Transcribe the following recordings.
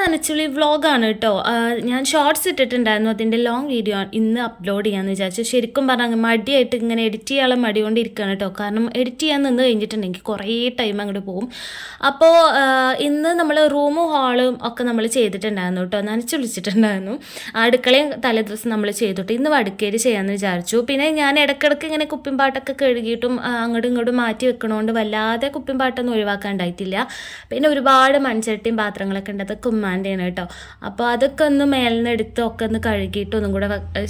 നനച്ചുള്ളി വ്ളോഗാണ് കേട്ടോ ഞാൻ ഷോർട്സ് ഇട്ടിട്ടുണ്ടായിരുന്നു. അതിന്റെ ലോങ് വീഡിയോ ഇന്ന് അപ്ലോഡ് ചെയ്യാമെന്ന് വിചാരിച്ചു. ശരിക്കും പറഞ്ഞാൽ മടിയായിട്ട് ഇങ്ങനെ എഡിറ്റ് ചെയ്യാനുള്ള മടി കൊണ്ടിരിക്കുകയാണ് കേട്ടോ കാരണം എഡിറ്റ് ചെയ്യാൻ നിന്ന് കഴിഞ്ഞിട്ടുണ്ടെങ്കിൽ കുറേ ടൈം അങ്ങോട്ട് പോകും. അപ്പോൾ ഇന്ന് നമ്മൾ റൂമും ഹാളും ഒക്കെ നമ്മൾ ചെയ്തിട്ടുണ്ടായിരുന്നു കേട്ടോ നനച്ച് വിളിച്ചിട്ടുണ്ടായിരുന്നു. അടുക്കളയും തലേദിവസം നമ്മൾ ചെയ്തിട്ട് ഇന്ന് വടുക്കേരി ചെയ്യാമെന്ന് വിചാരിച്ചു. പിന്നെ ഞാൻ ഇടയ്ക്കിടയ്ക്ക് ഇങ്ങനെ കുപ്പിൻ പാട്ടൊക്കെ കഴുകിയിട്ടും അങ്ങോട്ടും ഇങ്ങോട്ടും മാറ്റി വെക്കണോണ്ട് വല്ലാതെ കുപ്പിൻ പാട്ടൊന്നും ഒഴിവാക്കാണ്ടായിട്ടില്ല. പിന്നെ ഒരുപാട് മൺചട്ടിയും പാത്രങ്ങളൊക്കെ ഉണ്ട്. അതൊക്കെ ഉമ്മാന്റെയാണ് കേട്ടോ. അപ്പോൾ അതൊക്കെ ഒന്ന് മേലിനെടുത്ത് ഒക്കെ ഒന്ന് കഴുകിയിട്ട് ഒന്നും കൂടെ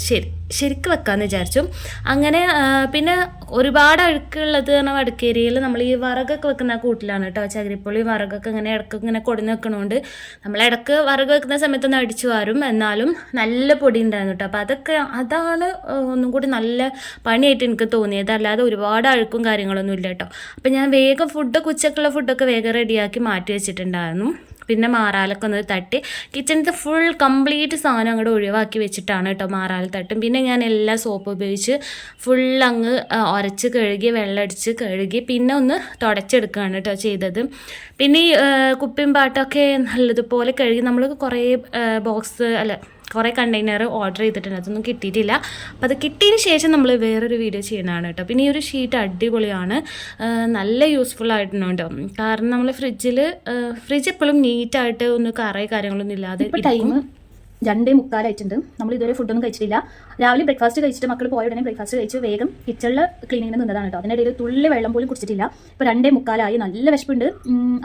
ശരി ശരിക്ക് വെക്കാമെന്ന് വിചാരിച്ചു. അങ്ങനെ പിന്നെ ഒരുപാട് അഴുക്കുള്ളത് പറഞ്ഞാൽ വടക്കേരിയിൽ നമ്മൾ ഈ വറകൊക്കെ വെക്കുന്ന കൂട്ടിലാണ് കേട്ടോ. ചകിരിപ്പൊളി വറകൊക്കെ ഇങ്ങനെ ഇടയ്ക്ക് ഇങ്ങനെ കൊടുന്ന് വെക്കണോണ്ട് നമ്മൾ ഇടയ്ക്ക് വറക് വെക്കുന്ന സമയത്തൊന്നും അടിച്ചു വാരും. എന്നാലും നല്ല പൊടി ഉണ്ടായിരുന്നു കേട്ടോ. അപ്പോൾ അതൊക്കെ അതാണ് ഒന്നും കൂടി നല്ല പണിയായിട്ട് എനിക്ക് തോന്നിയത്. അല്ലാതെ ഒരുപാട് അഴുക്കും കാര്യങ്ങളൊന്നും ഇല്ല കേട്ടോ. അപ്പോൾ ഞാൻ വേഗം ഫുഡൊക്കെ ഉച്ചക്കുള്ള ഫുഡൊക്കെ വേഗം റെഡിയാക്കി മാറ്റി വെച്ചിട്ടുണ്ടായിരുന്നു. പിന്നെ മാറാലൊക്കെ ഒന്ന് തട്ടി. കിച്ചണിലത്തെ ഫുൾ കംപ്ലീറ്റ് സാധനം അങ്ങോട്ട് ഒഴിവാക്കി വെച്ചിട്ടാണ് കേട്ടോ മാറാൽ തട്ടും. പിന്നെ ഞാൻ എല്ലാ സോപ്പ് ഉപയോഗിച്ച് ഫുൾ അങ്ങ് ഉരച്ച് കഴുകി വെള്ളമടിച്ച് കഴുകി പിന്നെ ഒന്ന് തുടച്ചെടുക്കുകയാണ് കേട്ടോ ചെയ്തത്. പിന്നെ ഈ കുപ്പിയും പാട്ടൊക്കെ നല്ലതുപോലെ കഴുകി നമ്മൾ കുറേ ബോക്സ് അല്ല കുറേ കണ്ടെയ്നർ ഓർഡർ ചെയ്തിട്ടുണ്ട്. അതൊന്നും കിട്ടിയിട്ടില്ല. അപ്പോൾ അത് കിട്ടിയതിന് ശേഷം നമ്മൾ വേറൊരു വീഡിയോ ചെയ്യുന്നതാണ് കേട്ടോ. പിന്നെ ഈ ഒരു ഷീറ്റ് അടിപൊളിയാണ്. നല്ല യൂസ്ഫുൾ ആയിട്ടുണ്ട്. കാരണം നമ്മൾ ഫ്രിഡ്ജിൽ ഫ്രിഡ്ജ് എപ്പോഴും നീറ്റായിട്ട് ഒന്ന് കറേ കാര്യങ്ങളൊന്നും ഇല്ലാതെ ടൈം രണ്ടേ മുക്കാലായിട്ടുണ്ട്. നമ്മൾ ഇതുവരെ ഫുഡൊന്നും കഴിച്ചിട്ടില്ല. രാവിലെ ബ്രേക്ക്ഫാസ്റ്റ് കഴിച്ചിട്ട് മക്കൾ പോയ ഉടനെ ബ്രേക്ക്ഫാസ്റ്റ് കഴിച്ച് വേഗം കിച്ചണിൽ ക്ലീനിങ്ങിന് നിന്നതാണ് കേട്ടോ. അതിനിടയിൽ തുള്ളി വെള്ളം പോലും കുടിച്ചിട്ടില്ല. ഇപ്പോൾ രണ്ടേ മുക്കാലായി. നല്ല വിശപ്പുണ്ട്.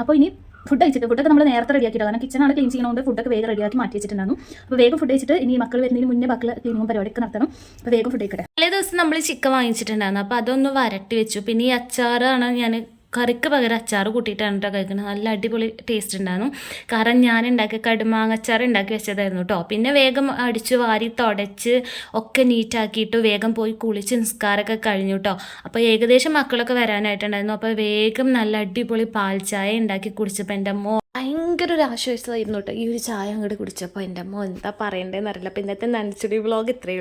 അപ്പോൾ ഇനി ഫുഡ് കഴിച്ചിട്ട് ഫുഡൊക്കെ നമ്മൾ നേരത്തെ റെഡിയാക്കിയിട്ട് കാരണം കിച്ചണാണ് ക്ലീൻ ചെയ്യണതുകൊണ്ട് ഫുഡൊക്കെ വേഗം റെഡിയാക്കി മാറ്റി വെച്ചിട്ടുണ്ടായിരുന്നു അപ്പോൾ വേഗം ഫുഡ് കഴിച്ചിട്ട് ഇനി മക്കൾ വരുന്നതിന് മുന്നേ മക്കൾ ക്ലീനിങ്ങും പരിപാടിയൊക്കെ നടത്തണം. അപ്പോൾ വേഗം ഫുഡ് കഴിക്കട്ടെ. തലേ ദിവസം നമ്മൾ ചിക്കൻ വാങ്ങിച്ചിട്ടുണ്ടായിരുന്നു. അപ്പോൾ അതൊന്ന് വരട്ടി വെച്ചു. പിന്നെ ഈ അച്ചാറാണ് ഞാൻ കറിക്ക് പകരം അച്ചാർ കൂട്ടിയിട്ടാണ് കേട്ടോ കഴിക്കുന്നത്. നല്ല അടിപൊളി ടേസ്റ്റ് ഉണ്ടായിരുന്നു. കാരണം ഞാൻ ഉണ്ടാക്കിയ കടുമാങ്ങ അച്ചാർ ഉണ്ടാക്കി വെച്ചതായിരുന്നു കേട്ടോ പിന്നെ വേഗം അടിച്ച് വാരി തുടച്ച് ഒക്കെ നീറ്റാക്കിയിട്ട് വേഗം പോയി കുളിച്ച് നിസ്കാരമൊക്കെ കഴിഞ്ഞു കേട്ടോ അപ്പോൾ ഏകദേശം മക്കളൊക്കെ വരാനായിട്ടുണ്ടായിരുന്നു. അപ്പോൾ വേഗം നല്ല അടിപൊളി പാൽ ചായ ഉണ്ടാക്കി കുടിച്ചപ്പോൾ എന്റെ അമ്മ ഭയങ്കര ഒരു ആശ്വാസമായിരുന്നു കേട്ടോ ഈ ഒരു ചായ അങ്ങോട്ട് കുടിച്ചപ്പോൾ എന്റെ അമ്മ എന്താ പറയണ്ടേന്ന് അറിയില്ല അപ്പോൾ ഇന്നത്തെ നനച്ചുടി വ്ളോഗ് ഇത്രയും